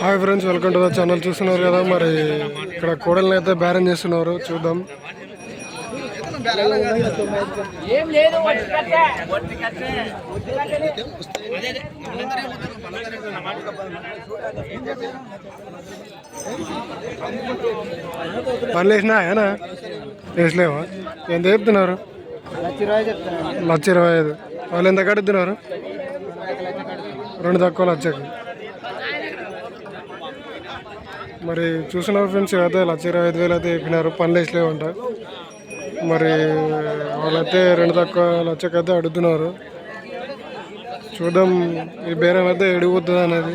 Hi friends welcome to the channel చూస్తున్నారు కదా మరి ఇక్కడ కోడల్ని అయితే బేరం చేస్తున్నారు. చూద్దాం. పని లేదు ఏనా? వేసలేవా ఎంత చెప్తున్నారు? లక్ష ఇరవై ఐదు. వాళ్ళు ఎంత కడుతున్నారు? రెండు తక్కువ లక్షకి మరి చూసిన ఫ్రెండ్స్ అయితే లక్ష ఇరవై ఐదు వేలు అయితే చెప్పినారు పనులు వేసలేవంట మరి వాళ్ళైతే రెండు తక్కువ లక్షకైతే అడుగుతున్నారు. చూద్దాం ఈ బేరం అయితే ఎడిగిపోతుంది అనేది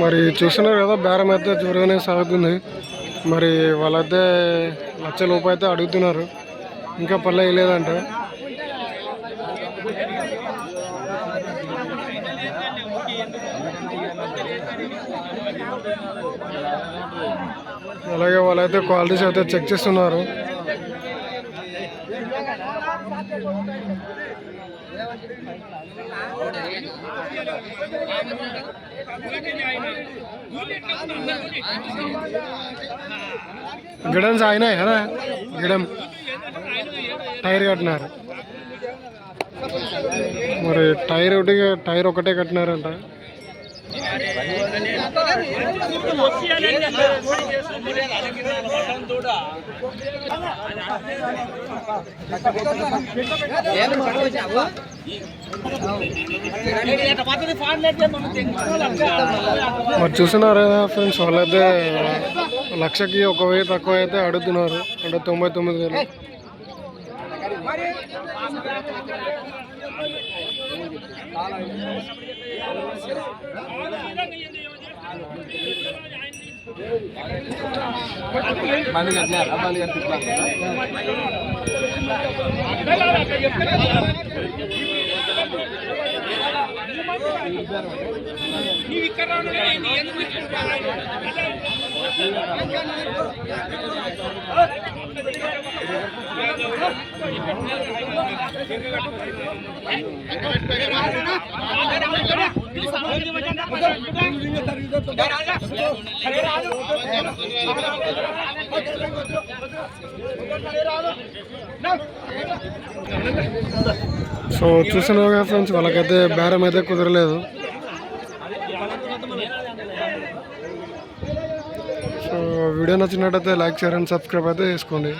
మరి చూస్తున్నారు కదా బేరం అయితే జోరుగానే సాగుతుంది. మరి వాళ్ళైతే లక్ష లోపు అయితే అడుగుతున్నారు. ఇంకా పల్లె లేదంట. అలాగే వాళ్ళైతే క్వాలిటీస్ అయితే చెక్ చేస్తున్నారు. గిడమ్స్ ఆయన కదా గిడం. టైర్ కట్టినారు. మరి టైర్ ఒకటి టైర్ ఒకటే కట్టినారంట. మరి చూస్తున్నారు కదా ఫ్రెండ్స్ వాళ్ళైతే లక్షకి ఒక వెయ్యి తక్కువ అయితే అడుగుతున్నారు. అంటే తొంభై తొమ్మిది వేలు. మళ్ళీ కట్టినారు నీవు ఇక్కడ రాదు సో చూస్తున్నావు ఫ్రెండ్స్ వాళ్ళకైతే బేరం అయితే కుదరలేదు. సో వీడియో నచ్చినట్టయితే లైక్ షేర్ అండ్ సబ్స్క్రైబ్ అయితే చేసుకోండి.